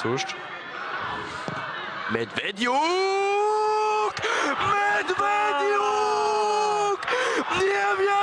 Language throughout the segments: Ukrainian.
Zuscht. Medvedjuk! Medvedjuk! Nie wiem!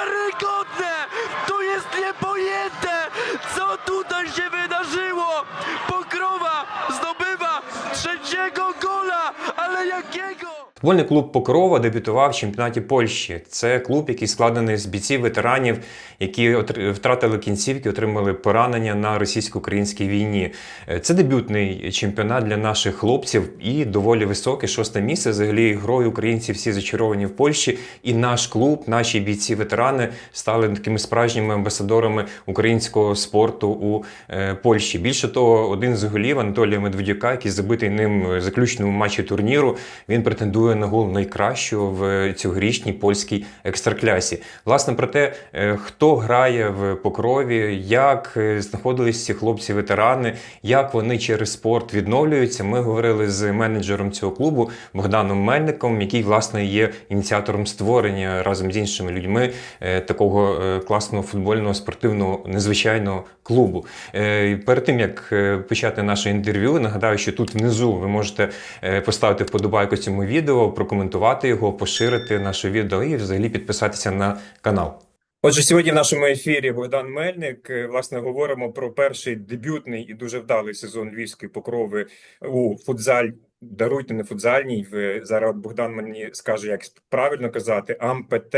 Футбольний клуб Покрова дебютував в чемпіонаті Польщі. Це клуб, який складений з бійців ветеранів, які втратили кінцівки, отримали поранення на російсько-українській війні. Е, Це дебютний чемпіонат для наших хлопців і доволі високе шосте місце. Взагалі грою українці всі зачаровані в Польщі. І наш клуб, наші бійці-ветерани стали такими справжніми амбасадорами українського спорту у е, Польщі. Більше того, один з голів Анатолія Медведюка, який забитий ним заключному матчі турніру, він претендує на гол найкращого в цьогорічній польській екстраклясі. Власне про те, е, хто грає в покрові, як е, знаходились ці хлопці-ветерани, як вони через спорт відновлюються. Ми говорили з менеджером цього клубу Богданом Мельником, який власне є ініціатором створення разом з іншими людьми е, такого класного футбольного спортивного незвичайного клубу. Е, Перед тим як е, почати наше інтерв'ю, нагадаю, що тут внизу ви можете е, поставити вподобайку цьому відео, прокоментувати його, поширити наше відео і взагалі підписатися на канал. Отже, сьогодні в нашому ефірі Богдан Мельник. Власне, говоримо про перший дебютний і дуже вдалий сезон львівської покрови у футзаль. Даруйте не футзальній. Зараз Богдан мені скаже, як правильно казати, АМПТ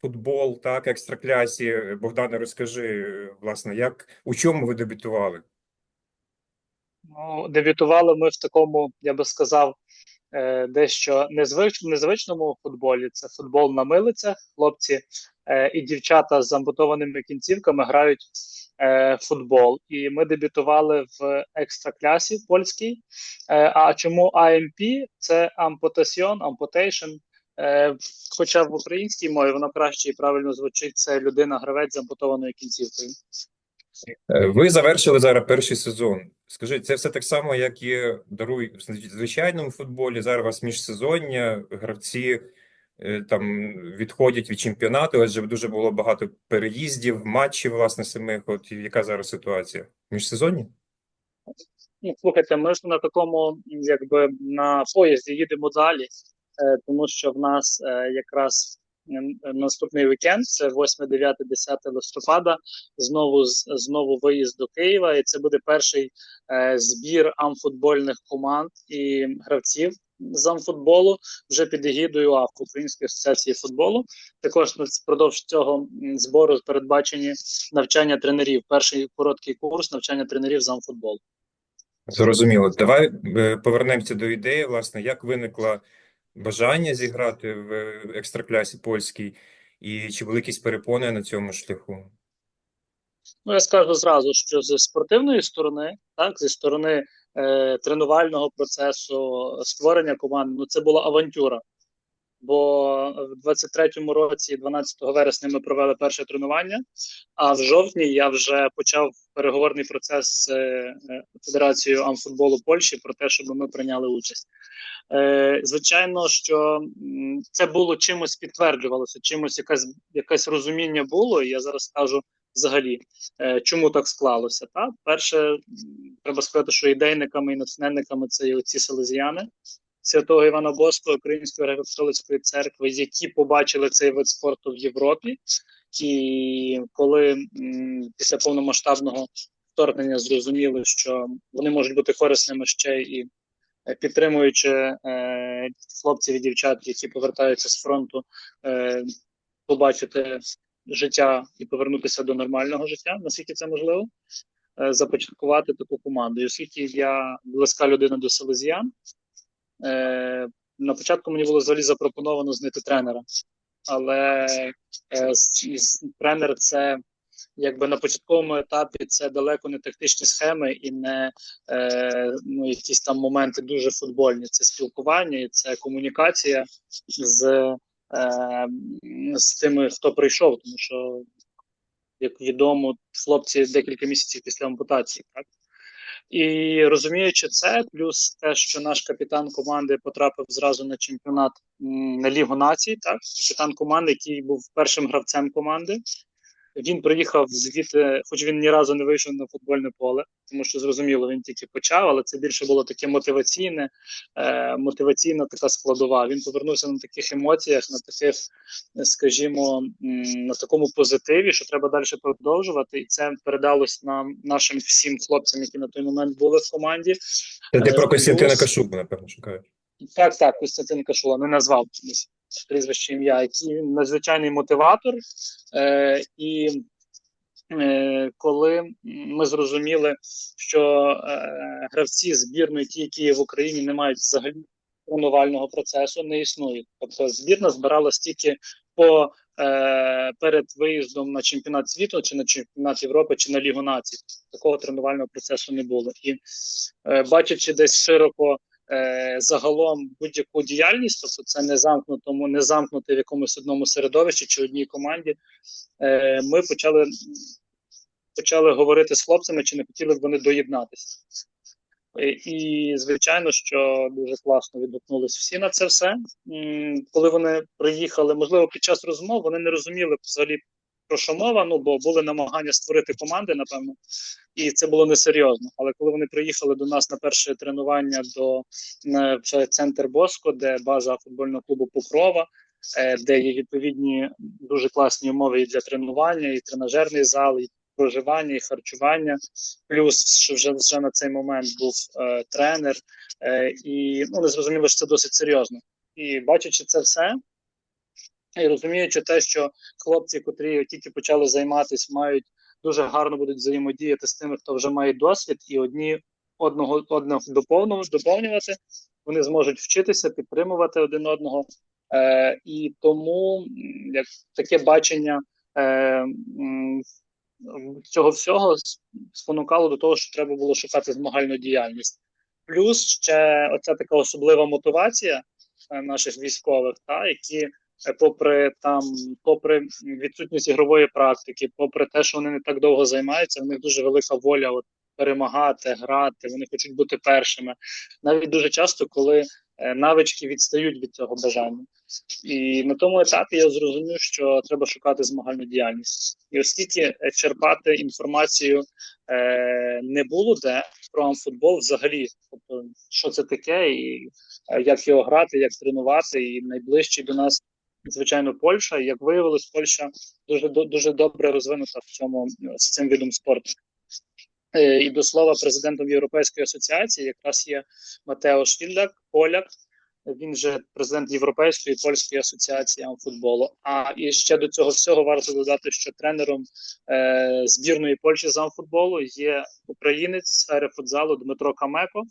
футбол, так, екстраклясі. Богдане, розкажи, власне, як у чому ви дебютували? Ну, дебютували ми в такому, я би сказав, е, дещо незвич, незвичному футболі. Це футбол на милицях. Хлопці е, і дівчата з ампутованими кінцівками грають е, футбол. І ми дебютували в екстраклясі польській. А чому AMP? Це amputation, amputation. Е, хоча в українській мові вона краще і правильно звучить. Це людина-гравець з ампутованою кінцівкою. Е, Ви завершили зараз перший сезон. Скажіть, це все так само, як є даруй в звичайному футболі. Зараз у вас міжсезоння, гравці е, там відходять від чемпіонату, адже дуже було багато переїздів, матчів, власне, самих. От яка зараз ситуація? Міжсезоння? Ну, слухайте, ми ж на такому, якби на поїзді їдемо далі, тому що в нас е, якраз наступний вікенд, це 8, 9, 10 листопада, знову знову виїзд до Києва, і це буде перший е, збір амфутбольних команд і гравців з амфутболу вже під егідою АФ Української асоціації футболу. Також впродовж цього збору передбачені навчання тренерів. Перший короткий курс навчання тренерів з амфутболу. Зрозуміло. Давай е, повернемося до ідеї, власне, як виникло бажання зіграти в е, екстраклясі польській, і чи були якісь перепони на цьому шляху? Ну, я скажу зразу, що зі спортивної сторони, так, зі сторони е, тренувального процесу, створення команди, ну це була авантюра. Бо в 23-му році, 12 вересня, ми провели перше тренування, а в жовтні я вже почав переговорний процес з е, е, Федерацією амфутболу Польщі про те, щоб ми прийняли участь. Е, звичайно, що це було чимось підтверджувалося, чимось якась, якесь розуміння було. Я зараз скажу взагалі, чому так склалося. Та? Перше, треба сказати, що ідейниками і натхненниками це є оці селезіяни святого Івана Боско Української греко-католицької церкви, які побачили цей вид спорту в Європі. І коли після повномасштабного вторгнення зрозуміли, що вони можуть бути корисними ще і е, підтримуючи е, хлопців і дівчат, які повертаються з фронту, е, побачити життя і повернутися до нормального життя, наскільки це можливо, започаткувати таку команду. І оскільки я близька людина до селезіян, е, на початку мені було взагалі запропоновано знайти тренера. Але е, тренер це якби на початковому етапі це далеко не тактичні схеми і не е, ну, якісь там моменти дуже футбольні. Це спілкування і це комунікація з, е, з тими, хто прийшов, тому що, як відомо, хлопці декілька місяців після ампутації, так? І розуміючи це, плюс те, що наш капітан команди потрапив зразу на чемпіонат на Лігу націй, так? Капітан команди, який був першим гравцем команди, Він приїхав звідти, хоч він ні разу не вийшов на футбольне поле, тому що зрозуміло, він тільки почав, але це більше було таке мотиваційне, е, мотиваційна така складова. Він повернувся на таких емоціях, на таких, е, скажімо, на такому позитиві, що треба далі продовжувати, і це передалось нам нашим всім хлопцям, які на той момент були в команді. Це ти Е, про Костянтина плюс- напевно, шукаєш. Так, так, Костянтин Кашула, не назвав прізвище ім'я, який надзвичайний мотиватор. Е, і е, коли ми зрозуміли, що е, гравці збірної, ті, які є в Україні, не мають взагалі тренувального процесу, не існує. Тобто збірна збиралась тільки по е, перед виїздом на чемпіонат світу, чи на чемпіонат Європи, чи на Лігу націй. Такого тренувального процесу не було. І е, бачачи десь широко е, загалом будь-яку діяльність, тобто це не замкнутому, не замкнути в якомусь одному середовищі чи одній команді. Е, ми почали, почали говорити з хлопцями, чи не хотіли б вони доєднатися. І звичайно, що дуже класно відгукнулись всі на це все. Коли вони приїхали, можливо, під час розмов вони не розуміли взагалі про що мова, ну бо були намагання створити команди, напевно, і це було несерйозно. Але коли вони приїхали до нас на перше тренування до в центр Боско, де база футбольного клубу Покрова, е, де є відповідні дуже класні умови і для тренування, і тренажерний зал, і проживання, і харчування. Плюс що вже, вже на цей момент був е, тренер, е, і ну, не зрозуміло, що це досить серйозно. І бачачи це все, і розуміючи те, що хлопці, котрі тільки почали займатися, мають дуже гарно будуть взаємодіяти з тими, хто вже має досвід, і одні одного одного доповнювати, вони зможуть вчитися, підтримувати один одного. Е, і тому як таке бачення е, цього всього спонукало до того, що треба було шукати змагальну діяльність. Плюс ще оця така особлива мотивація е, наших військових, та які, попри там, попри відсутність ігрової практики, попри те, що вони не так довго займаються, в них дуже велика воля от, перемагати, грати, вони хочуть бути першими. Навіть дуже часто, коли е, навички відстають від цього бажання. І на тому етапі я зрозумів, що треба шукати змагальну діяльність. І оскільки е, черпати інформацію е, не було де про амфутбол взагалі, тобто що це таке, і е, як його грати, як тренувати, і найближчий до нас, звичайно, Польща. Як виявилось, Польща дуже дуже добре розвинута в цьому з цим відом спорту. Е, І до слова, президентом Європейської асоціації якраз є Матео Швільдак, поляк. Він же президент Європейської польської асоціації амфутболу. А і ще до цього всього варто додати, що тренером е, збірної Польщі з амфутболу є українець сфери футзалу Дмитро Камеко.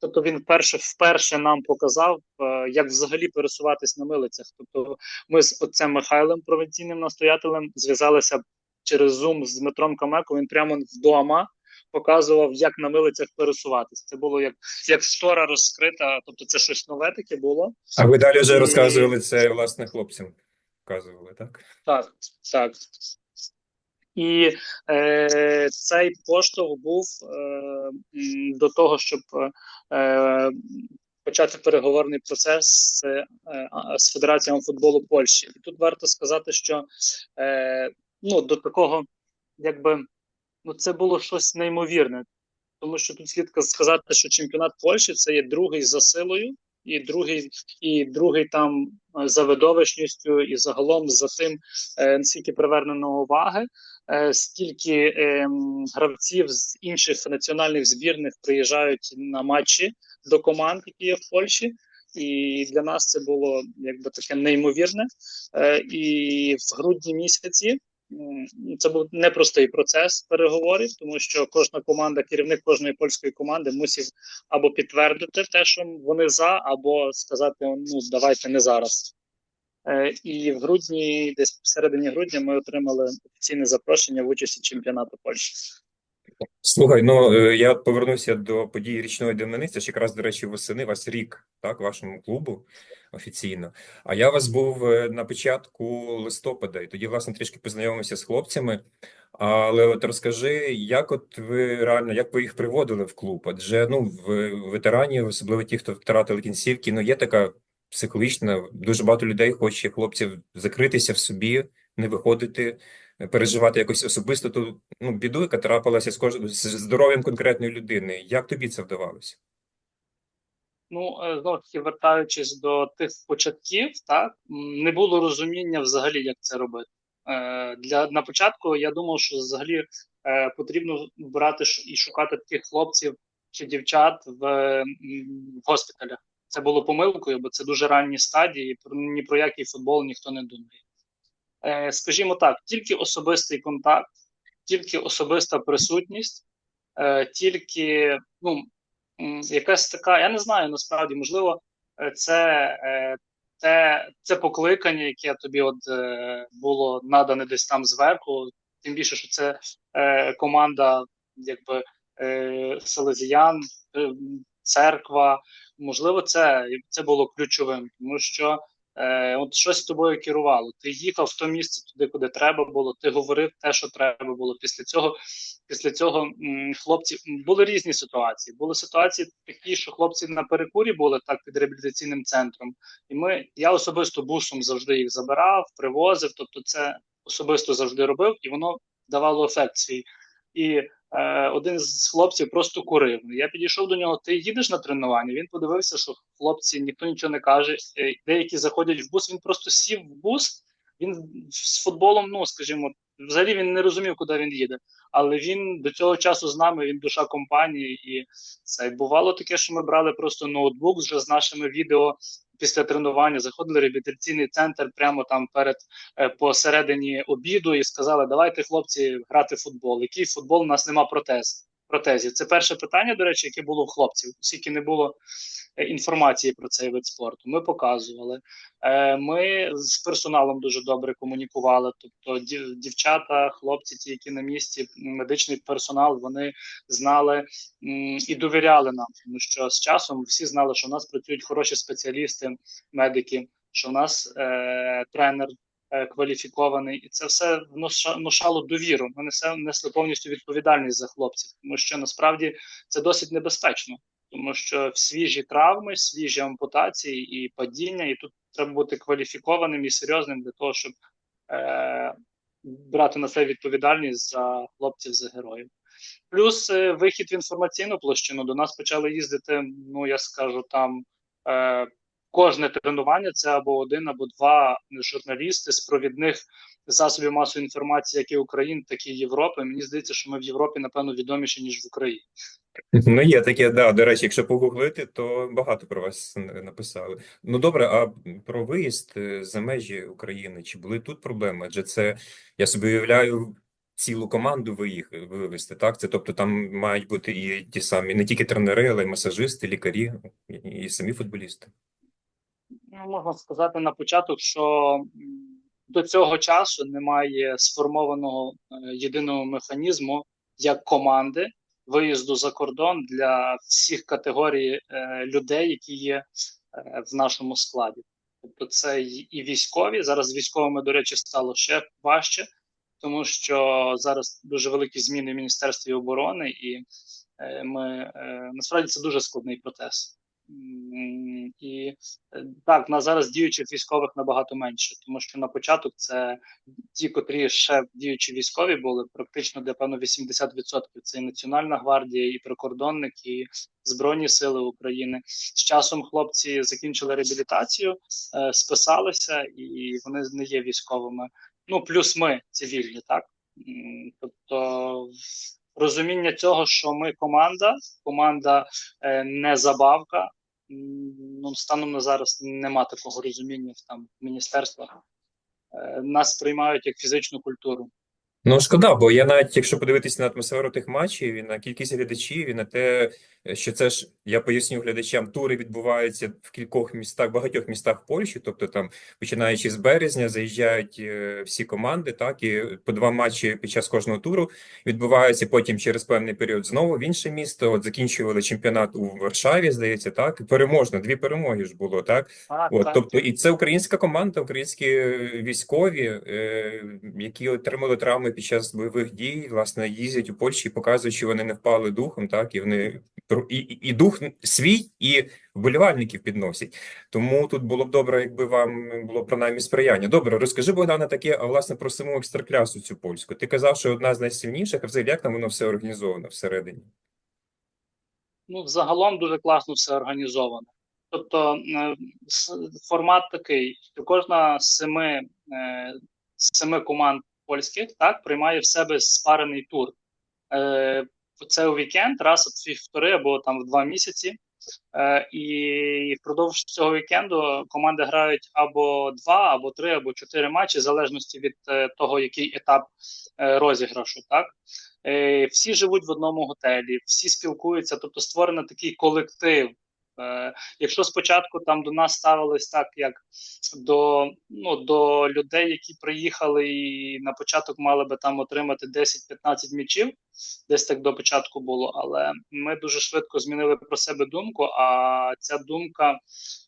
Тобто він вперше вперше нам показав, е, як взагалі пересуватись на милицях. Тобто, ми з отцем Михайлом, провінційним настоятелем, зв'язалися через Zoom з Дмитром Камеко. Він прямо вдома показував, як на милицях пересуватись. Це було як, як штора розкрита, тобто це щось нове таке було. А ви далі вже розказували це власне хлопцям. Показували, так? Так, так. І е, цей поштовх був е, до того, щоб е, почати переговорний процес з, е, з Федерацією футболу Польщі. І тут варто сказати, що е, ну, до такого, якби ну, це було щось неймовірне. Тому що тут слід сказати, що чемпіонат Польщі це є другий за силою, і другий, і другий там е, за видовищністю, і загалом за тим, е, наскільки привернено уваги, е, скільки е, гравців з інших національних збірних приїжджають на матчі до команд, які є в Польщі. І для нас це було якби таке неймовірне. Е, і в грудні місяці це був непростий процес переговорів, тому що кожна команда, керівник кожної польської команди мусив або підтвердити те, що вони за, або сказати: ну давайте не зараз. Е, І в грудні, десь в середині грудня, ми отримали офіційне запрошення в участі чемпіонату Польщі. Слухай, ну е, я повернуся до події річної. Це ж якраз, до речі, восени вас рік, так, вашому клубу офіційно. А я вас був е, на початку листопада, і тоді, власне, трішки познайомився з хлопцями. Але от розкажи, як от ви реально, як ви їх приводили в клуб? Адже ну, в ветеранів, особливо ті, хто втратили кінцівки, ну є така психологічна, дуже багато людей хоче хлопців закритися в собі, не виходити переживати якось особисто ту ну, біду, яка трапилася з кож... з здоров'ям конкретної людини. Як тобі це вдавалося? Ну, е, знову таки, вертаючись до тих початків, так не було розуміння взагалі, як це робити. Е, Для на початку я думав, що взагалі е, потрібно брати і шукати таких хлопців чи дівчат в, в госпіталях. Це було помилкою, бо це дуже ранні стадії. Ні про який футбол ніхто не думає. Е, Скажімо так, тільки особистий контакт, тільки особиста присутність, е, тільки ну, якась така, я не знаю, насправді, можливо, е, це те, це покликання, яке тобі от було надане десь там зверху, тим більше, що це команда, якби селезіян, церква. Можливо, це, це було ключовим, тому що е, от щось тобою керувало. Ти їхав в то місце туди, куди треба було, ти говорив те, що треба було. Після цього після цього хлопці були різні ситуації. Були ситуації такі, що хлопці на перекурі були так під реабілітаційним центром, і ми я особисто бусом завжди їх забирав, привозив. Тобто, це особисто завжди робив, і воно давало ефект свій. І е, один з хлопців просто курив. Я підійшов до нього. Ти їдеш на тренування? Він подивився, що хлопці ніхто нічого не каже. Е, Деякі заходять в бус. Він просто сів в бус. Він з футболом, ну скажімо, взагалі він не розумів, куди він їде але він до цього часу з нами, він душа компанії, і це бувало таке, що ми брали просто ноутбук вже з нашими відео після тренування, заходили в реабілітаційний центр прямо там перед е, посередині обіду і сказали: давайте, хлопці, грати в футбол. Який футбол? У нас нема протез. Протезів. Це перше питання, до речі, яке було в хлопців, оскільки не було е, інформації про цей вид спорту. Ми показували. Е, Ми з персоналом дуже добре комунікували. Тобто, дів- дівчата, хлопці, ті, які на місці, медичний персонал, вони знали і довіряли нам, тому що з часом всі знали, що в нас працюють хороші спеціалісти, медики, що в нас е, тренер. Е, Кваліфікований, і це все вноша- внушало довіру. Ми несе, несли повністю відповідальність за хлопців, тому що насправді це досить небезпечно, тому що свіжі травми, свіжі ампутації і падіння, і тут треба бути кваліфікованим і серйозним для того, щоб е, брати на себе відповідальність за хлопців, за героїв. Плюс е, вихід в інформаційну площину. До нас почали їздити, ну я скажу там. Е, Кожне тренування це або один, або два журналісти з провідних засобів масової інформації, як і України, так і Європи. Мені здається, що ми в Європі, напевно, відоміші, ніж в Україні. Ну, є таке, да. До речі, якщо погуглити, то багато про вас написали. Ну, добре, а про виїзд е, за межі України, чи були тут проблеми? Адже це, я собі уявляю, цілу команду виїх вивезти, так? Це, тобто, там мають бути і ті самі, не тільки тренери, але й масажисти, лікарі, і самі футболісти. Ну, можна сказати на початок, що до цього часу немає сформованого е, єдиного механізму як команди виїзду за кордон для всіх категорій е, людей, які є е, в нашому складі. Тобто, це і військові. Зараз військовими, до речі, стало ще важче, тому що зараз дуже великі зміни в Міністерстві оборони, і ми насправді це дуже складний процес. І Е, Так, на зараз діючих військових набагато менше, тому що на початок це ті, котрі ще діючі військові були, практично де певно 80% це і Національна гвардія, і прикордонник, і Збройні Сили України. З часом хлопці закінчили реабілітацію, е, списалися, і вони не є військовими. Ну, плюс ми цивільні, так? Тобто розуміння цього, що ми команда, команда е, не забавка. Ну, станом на зараз нема такого розуміння там в міністерствах. Е, Нас сприймають як фізичну культуру. Ну, шкода, бо я навіть, якщо подивитися на атмосферу тих матчів, і на кількість глядачів, і на те, що це ж, я поясню глядачам, тури відбуваються в кількох містах, багатьох містах Польщі, тобто там, починаючи з березня, заїжджають е, всі команди, так, і по два матчі під час кожного туру відбуваються потім через певний період знову в інше місто. От закінчували чемпіонат у Варшаві, здається, так, і переможно, дві перемоги ж було, так? Так, От, так. тобто, і це українська команда, українські е, військові, е, які отримали травми під час бойових дій, власне, їздять у Польщі і показують, що вони не впали духом, так, і вони і, і дух свій і вболівальників підносять. Тому тут було б добре, якби вам було принаймні сприяння. Добре, розкажи, Богдане, таке, а власне про саму екстраклясу цю польську. Ти казав, що одна з найсильніших, а взагалі як там воно все організовано всередині? Ну, взагалом дуже класно все організовано. Тобто е, формат такий, що кожна з семи, е, семи команд польських так, приймає в себе спарений тур. Е, Це у вікенд, раз в півтори або там в два місяці. Е, І впродовж цього вікенду команди грають або два, або три, або чотири матчі, в залежності від е, того, який етап е, розіграшу. Так? Е, Всі живуть в одному готелі, всі спілкуються, тобто створено такий колектив. Е, Якщо спочатку там до нас ставились так, як до, ну, до людей, які приїхали і на початок мали би там отримати 10-15 м'ячів, десь так до початку було. Але ми дуже швидко змінили про себе думку. А ця думка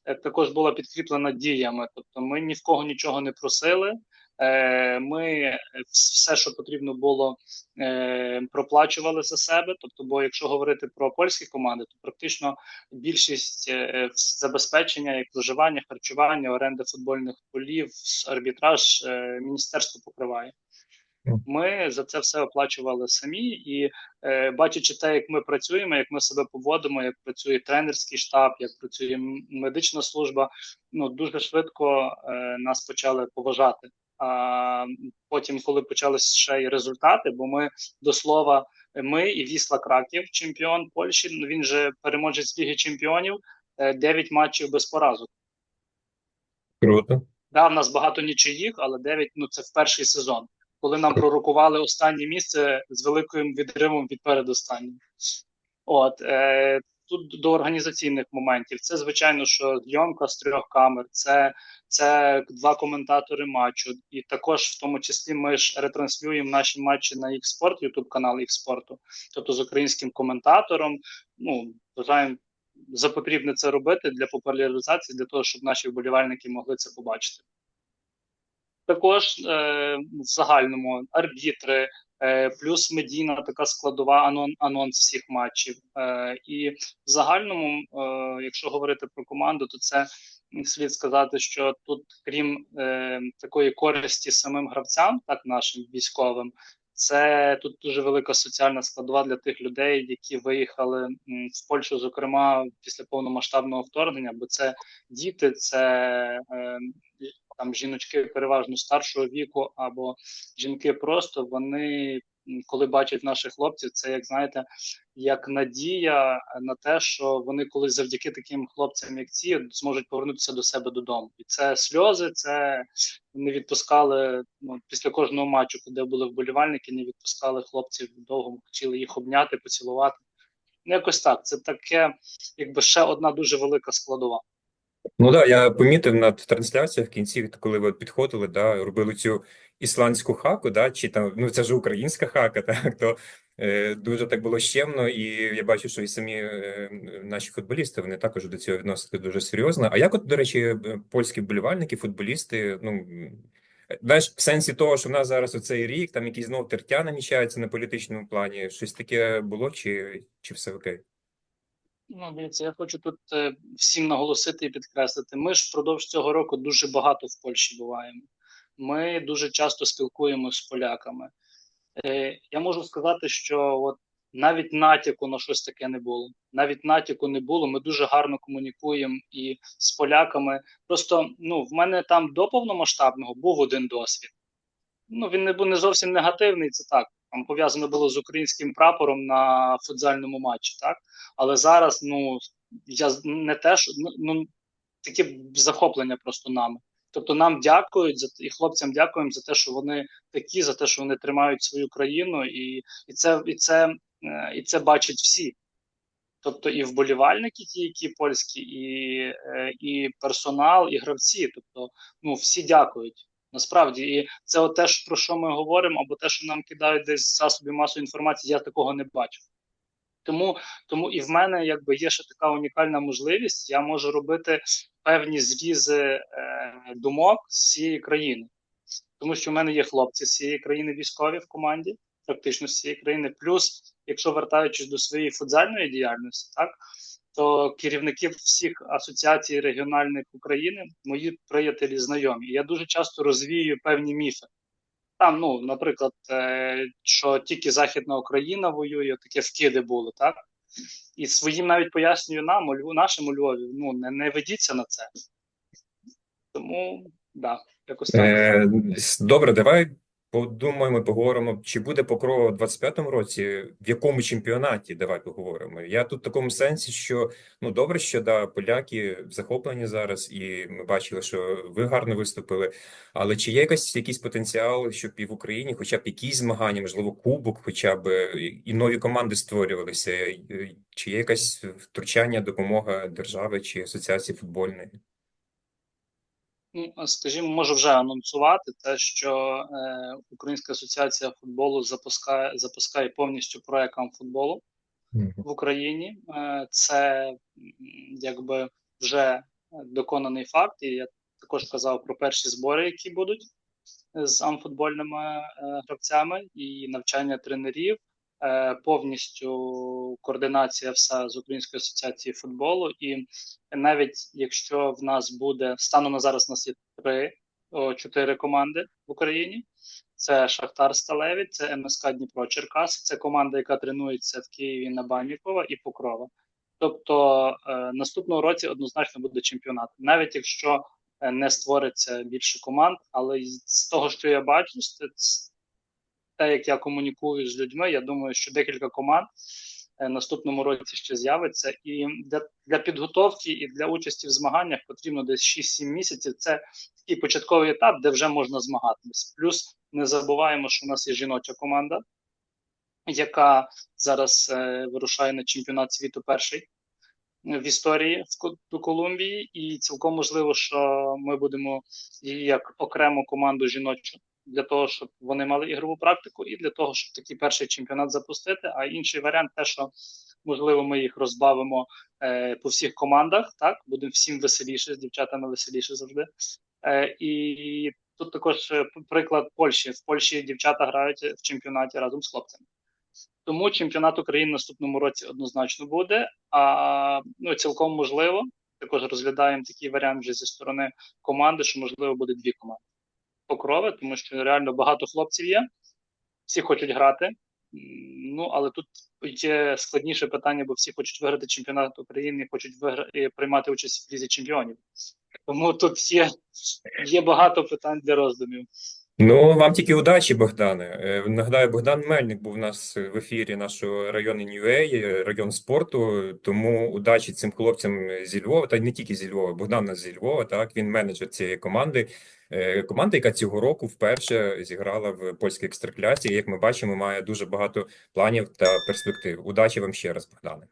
е, також була підкріплена діями. Тобто, ми ні в кого нічого не просили. Е, Ми все, що потрібно було, е, проплачували за себе. Тобто, бо якщо говорити про польські команди, то практично більшість е, забезпечення, як проживання, харчування, оренда футбольних полів, арбітраж, міністерство покриває. Ми за це все оплачували самі, і е, бачачи те, як ми працюємо, як ми себе поводимо, як працює тренерський штаб, як працює медична служба, ну дуже швидко е, нас почали поважати. А потім, коли почалися ще й результати, бо ми до слова, ми і Вісла Краків, чемпіон Польщі. Він же переможець Ліги Чемпіонів, 9 матчів без поразок. Круто. Да, в нас багато нічиїх, але 9 ну це в перший сезон, коли нам пророкували останнє місце з великим відривом від передостаннім. От е, тут до організаційних моментів. Це звичайно, що зйомка з трьох камер, це, це два коментатори матчу, і також в тому числі ми ж ретранслюємо наші матчі на Xport, YouTube канал Xport, тобто з українським коментатором. Ну вважаємо за потрібне це робити для популяризації, для того, щоб наші вболівальники могли це побачити. Також е, в загальному арбітри, плюс медійна така складова анон, анонс всіх матчів. Е, і в загальному, е, якщо говорити про команду, то це слід сказати, що тут, крім е, такої користі самим гравцям, так нашим військовим, це тут дуже велика соціальна складова для тих людей, які виїхали в Польщу, зокрема після повномасштабного вторгнення, бо це діти, це е, там жіночки переважно старшого віку, або жінки просто вони, коли бачать наших хлопців, це як знаєте, як надія на те, що вони колись завдяки таким хлопцям, як ці, зможуть повернутися до себе додому. І це сльози, це не відпускали ну, після кожного матчу, де були вболівальники, не відпускали хлопців довго, хотіли їх обняти, поцілувати. Ну, якось так. Це таке, якби ще одна дуже велика складова. Ну так, я помітив на трансляціях в кінці, коли ви підходили, да, робили цю ісландську хаку, да, чи там, ну це ж українська хака, так, то е, дуже так було щемно, і я бачу, що і самі е, наші футболісти, вони також до цього відносяться дуже серйозно. А як от, до речі, е, польські вболівальники, футболісти, ну, знаєш, в сенсі того, що в нас зараз оцей рік, там якісь знову тертя намічаються на політичному плані, щось таке було, чи, чи все окей? Ну, дивіться, я хочу тут е, всім наголосити і підкреслити. Ми ж впродовж цього року дуже багато в Польщі буваємо. Ми дуже часто спілкуємося з поляками. Е, я можу сказати, що от навіть натяку на щось таке не було. Навіть натяку не було. Ми дуже гарно комунікуємо і з поляками. Просто ну, в мене там до повномасштабного був один досвід. Ну, він не був не зовсім негативний, це так. Там пов'язано було з українським прапором на футзальному матчі, так? Але зараз, ну, я не те, ну, ну таке захоплення просто нами. Тобто нам дякують за і хлопцям дякуємо за те, що вони такі, за те, що вони тримають свою країну, і, і це і це е, і це бачать всі. Тобто і вболівальники, ті, які польські, і, е, і персонал, і гравці. Тобто, ну всі дякують. Насправді, і це от те, про що ми говоримо, або те, що нам кидають десь з засобів масової інформації, я такого не бачу. Тому, тому і в мене якби є ще така унікальна можливість. Я можу робити певні зрізи е, думок з цієї країни, тому що в мене є хлопці з цієї країни військові в команді, практично з цієї країни. Плюс, якщо вертаючись до своєї футзальної діяльності, так то керівників всіх асоціацій регіональних України мої приятелі знайомі. Я дуже часто розвію певні міфи. Там, ну, наприклад, е, що тільки Західна Україна воює, таке вкиди були, так? І своїм навіть пояснюю нам, нашому Львові, ну, не, не ведіться на це. Тому, да, якось так. Е, Добре, давай подумаємо, поговоримо, чи буде Покрова в 25-му році, в якому чемпіонаті, давай поговоримо. Я тут в такому сенсі, що ну добре, що да, поляки захоплені зараз, і ми бачили, що ви гарно виступили. Але чи є якась якийсь потенціал, щоб і в Україні, хоча б якісь змагання, можливо, кубок, хоча б і- нові команди створювалися? Чи є якась втручання, допомога держави чи асоціації футбольної? Ну, скажімо, можу вже анонсувати те, що е, Українська асоціація футболу запускає, запускає повністю проект футболу в Україні. Е, це якби вже доконаний факт, і я також казав про перші збори, які будуть з амфутбольними е, гравцями, і навчання тренерів, повністю координація вся з Української асоціації футболу. І навіть якщо в нас буде станом на зараз, у нас є три о, чотири команди в Україні. Це Шахтар Сталеві, це МСК Дніпро Черкаси, це команда, яка тренується в Києві на Банікова і Покрова. Тобто е, наступного році однозначно буде чемпіонат, навіть якщо е, не створиться більше команд, але з того, що я бачу, те, як я комунікую з людьми, я думаю, що декілька команд е, наступному році ще з'явиться. І для, для підготовки і для участі в змаганнях потрібно десь 6-7 місяців. Це такий початковий етап, де вже можна змагатися. Плюс не забуваємо, що у нас є жіноча команда, яка зараз е, вирушає на чемпіонат світу перший в історії в Колумбії, і цілком можливо, що ми будемо її як окрему команду жіночу для того, щоб вони мали ігрову практику, і для того, щоб такий перший чемпіонат запустити. А інший варіант, те, що можливо, ми їх розбавимо е, по всіх командах. Так будемо всім веселіше з дівчатами веселіше завжди. Е, і тут також е, приклад Польщі. В Польщі дівчата грають в чемпіонаті разом з хлопцями. Тому чемпіонат України наступному році однозначно буде. А ну цілком можливо, також розглядаємо такий варіант вже зі сторони команди, що можливо буде дві команди покрови, тому що реально багато хлопців є, всі хочуть грати. Ну але тут є складніше питання, бо всі хочуть виграти чемпіонат України, хочуть вигра... і приймати участь в лізі чемпіонів. Тому тут є, є багато питань для роздумів. Ну, вам тільки удачі, Богдане. Е, Нагадаю, Богдан Мельник був у нас в ефірі нашого району Ньюей, е, район спорту. Тому удачі цим хлопцям зі Львова, та не тільки зі Львова, Богдан зі Львова, так, він менеджер цієї команди. Е, Команда, яка цього року вперше зіграла в польській екстраклясі. І, Як ми бачимо, має дуже багато планів та перспектив. Удачі вам ще раз, Богдане.